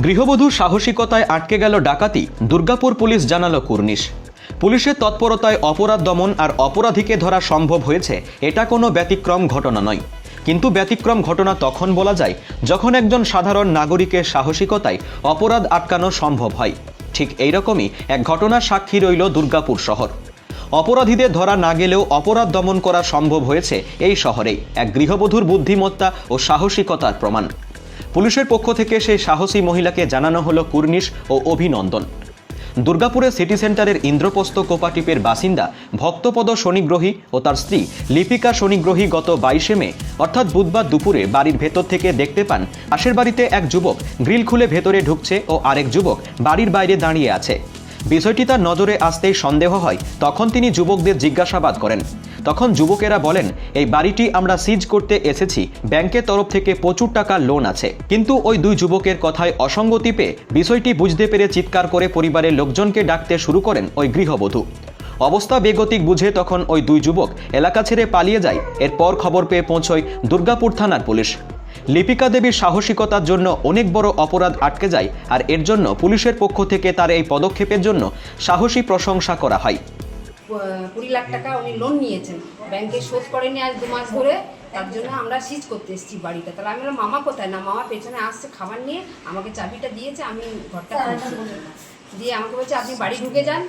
গৃহবধূ সাহসিকতায় আটকে গেল ডাকাতি, দুর্গাপুর পুলিশ জানালো কুর্নিশ। পুলিশের তৎপরতায় অপরাধ দমন আর অপরাধীকে ধরা সম্ভব হয়েছে, এটা কোনো ব্যতিক্রম ঘটনা নয়। কিন্তু ব্যতিক্রম ঘটনা তখন বলা যায়, যখন একজন সাধারণ নাগরিকের সাহসিকতায় অপরাধ আটকানো সম্ভব হয়। ঠিক এইরকমই এক ঘটনার সাক্ষী রইল দুর্গাপুর শহর। অপরাধীদের ধরা না গেলেও অপরাধ দমন করা সম্ভব হয়েছে এই শহরেই, এক গৃহবধূর বুদ্ধিমত্তা ও সাহসিকতার প্রমাণ। পুলিশের পক্ষ থেকে সেই সাহসী মহিলাকে জানানো হলো কুর্নিশ ও অভিনন্দন। দুর্গাপুরের সিটি সেন্টারের ইন্দ্রপ্রস্থ কোপাটিপের বাসিন্দা, ভক্তপদ শনিগ্রহী ও তার স্ত্রী লিপিকা শনিগ্রহী গত বাইশে মে, অর্থাৎ বুধবার দুপুরে বাড়ির ভেতর থেকে দেখতে পান, পাশের বাড়িতে এক যুবক গ্রিল খুলে ভেতরে ঢুকছে ও আরেক যুবক বাড়ির বাইরে দাঁড়িয়ে আছে। বিষয়টি তার নজরে আসতেই সন্দেহ হয়, তখন তিনি যুবকদের জিজ্ঞাসাবাদ করেন। তখন যুবকেরা বলেন, এই বাড়িটি আমরা সিজ করতে এসেছি। ব্যাংকের তরফ থেকে প্রচুর টাকা লোন আছে। কিন্তু ওই দুই যুবকের কথায় অসঙ্গতি পেয়ে বিষয়টি বুঝতে পেরে চিৎকার করে পরিবারের লোকজনকে ডাকতে শুরু করেন ওই গৃহবধূ। অবস্থা বেগতিক বুঝে তখন ওই দুই যুবক এলাকা ছেড়ে পালিয়ে যায়। এরপর খবর পেয়ে পৌঁছয় দুর্গাপুর থানার পুলিশ। লিপিকা দেবীর সাহসিকতার জন্য অনেক বড় অপরাধ আটকে যায় আর এর জন্য পুলিশের পক্ষ থেকে তার এই পদক্ষেপের জন্য সাহসী প্রশংসা করা হয়। কুড়ি লাখ টাকা উনি লোন নিয়েছেন। ব্যাংকে শোধ করেনি আজ দু মাস ধরে তার জন্য আমরা সিজ করতে এসেছি বাড়িটা। তাহলে আমি বললাম মামা কোথায়? না মামা পেছনে আসছে খাবার নিয়ে আমাকে চাবিটা দিয়েছে আমি ঘরটা দিয়ে আমাকে বলছে আপনি বাড়ি ঢুকে যান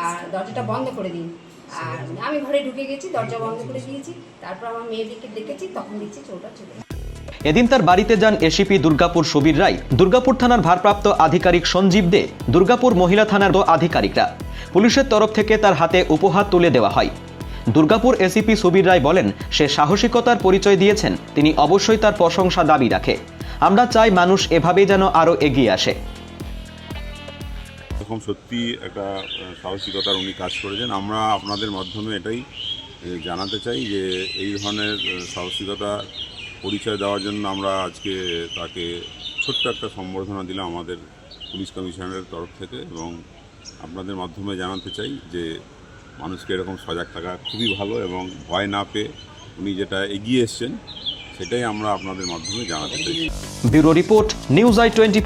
আর দরজাটা বন্ধ করে দিন। আর আমি ঘরে ঢুকে গেছি দরজা বন্ধ করে দিয়েছি। তারপর আমার মেয়েদিকে দেখেছি তখন দেখছি চোরটা চলে। এদিন তার বাড়িতে যান এসিপি দুর্গাপুর সুবীর রায়। দুর্গাপুর থানার ভারপ্রাপ্ত আধিকারিক সঞ্জীব দে। দুর্গাপুর মহিলা থানার আধিকারিকরা। পুলিশের তরফ থেকে তার হাতে উপহার তুলে দেওয়া হয়। দুর্গাপুর এসিপি সুবীর রায় বলেন, সে সাহসিকতার পরিচয় দিয়েছেন। তিনি অবশ্যই তার প্রশংসা দাবি রাখে। আমরা চাই মানুষ এভাবেই যেন আরও এগিয়ে আসে। এরকম সত্যি একটা সাহসিকতার উনি কাজ করেছেন। আমরা আপনাদের মাধ্যমে এটাই জানাতে চাই যে এই ধরনের সাহসিকতা পরিচয় দেওয়ার জন্য আমরা আজকে তাকে ছোট্ট একটা সম্বর্ধনা দিলাম আমাদের পুলিশ কমিশনারের তরফ থেকে এবং আপনাদের মাধ্যমে জানাতে চাই যে মানুষকে এরকম সজাগ থাকা খুবই ভালো এবং ভয় না পেয়ে উনি যেটা এগিয়ে এসছেন, সেটাই আমরা আপনাদের মাধ্যমে জানাতে চাই। Bureau report, news I twenty